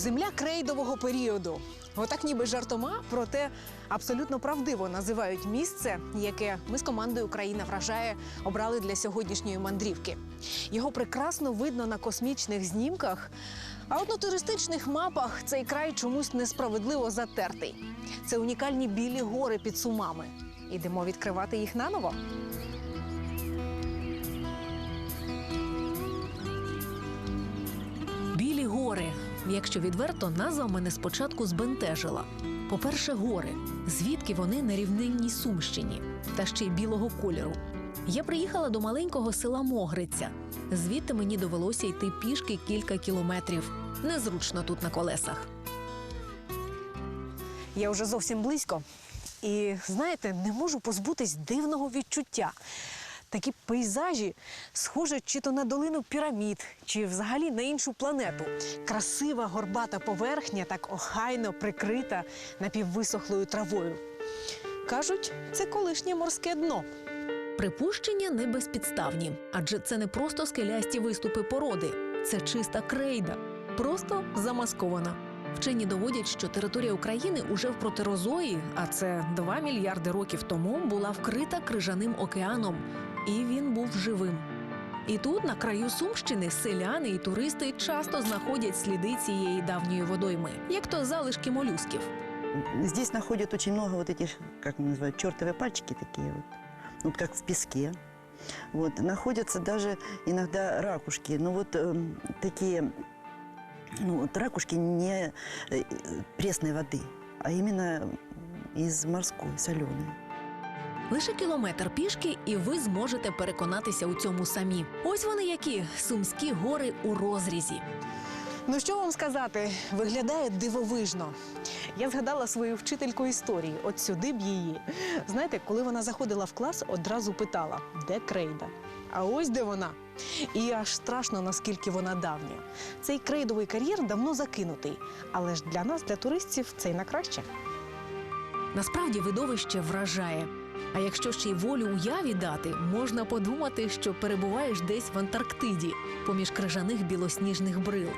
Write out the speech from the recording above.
Земля крейдового періоду. Отак ніби жартома, проте абсолютно правдиво називають місце, яке ми з командою Україна вражає обрали для сьогоднішньої мандрівки. Його прекрасно видно на космічних знімках, а от на туристичних мапах цей край чомусь несправедливо затертий. Це унікальні білі гори під сумами. Ідемо відкривати їх наново. Якщо відверто, назва мене спочатку збентежила. По-перше, гори. Звідки вони на рівнинній Сумщині, та ще й білого кольору. Я приїхала до маленького села Могриця. Звідти мені довелося йти пішки кілька кілометрів. Незручно тут на колесах. Я вже зовсім близько. І знаєте, не можу позбутись дивного відчуття. Такі пейзажі схожі чи то на долину пірамід, чи взагалі на іншу планету. Красива горбата поверхня, так охайно прикрита напіввисохлою травою. Кажуть, це колишнє морське дно. Припущення не безпідставні, адже це не просто скелясті виступи породи, це чиста крейда, просто замаскована. Вчені доводять, що територія України уже в протерозої, а це 2 мільярди років тому, була вкрита крижаним океаном, і він був живим. І тут, на краю Сумщини, селяни і туристи часто знаходять сліди цієї давньої водойми, як то залишки молюсків. Здесь находят очень много вот этих, как мы называют, чертовы пальчики такие вот, вот как в песке. Вот, находятся даже иногда ракушки, но вот эм, такие, ну вот ракушки не э, пресной воды, а именно из морской, соленой. Лише кілометр пішки, і ви зможете переконатися у цьому самі. Ось вони які сумські гори у розрізі. Ну що вам сказати, виглядає дивовижно. Я згадала свою вчительку історії, от сюди б її. Знаєте, коли вона заходила в клас, одразу питала, де крейда. А ось де вона. І аж страшно, наскільки вона давня. Цей крейдовий кар'єр давно закинутий, але ж для нас, для туристів, це й на краще. Насправді видовище вражає. А якщо ще й волю уяві дати, можна подумати, що перебуваєш десь в Антарктиді, поміж крижаних білосніжних брил.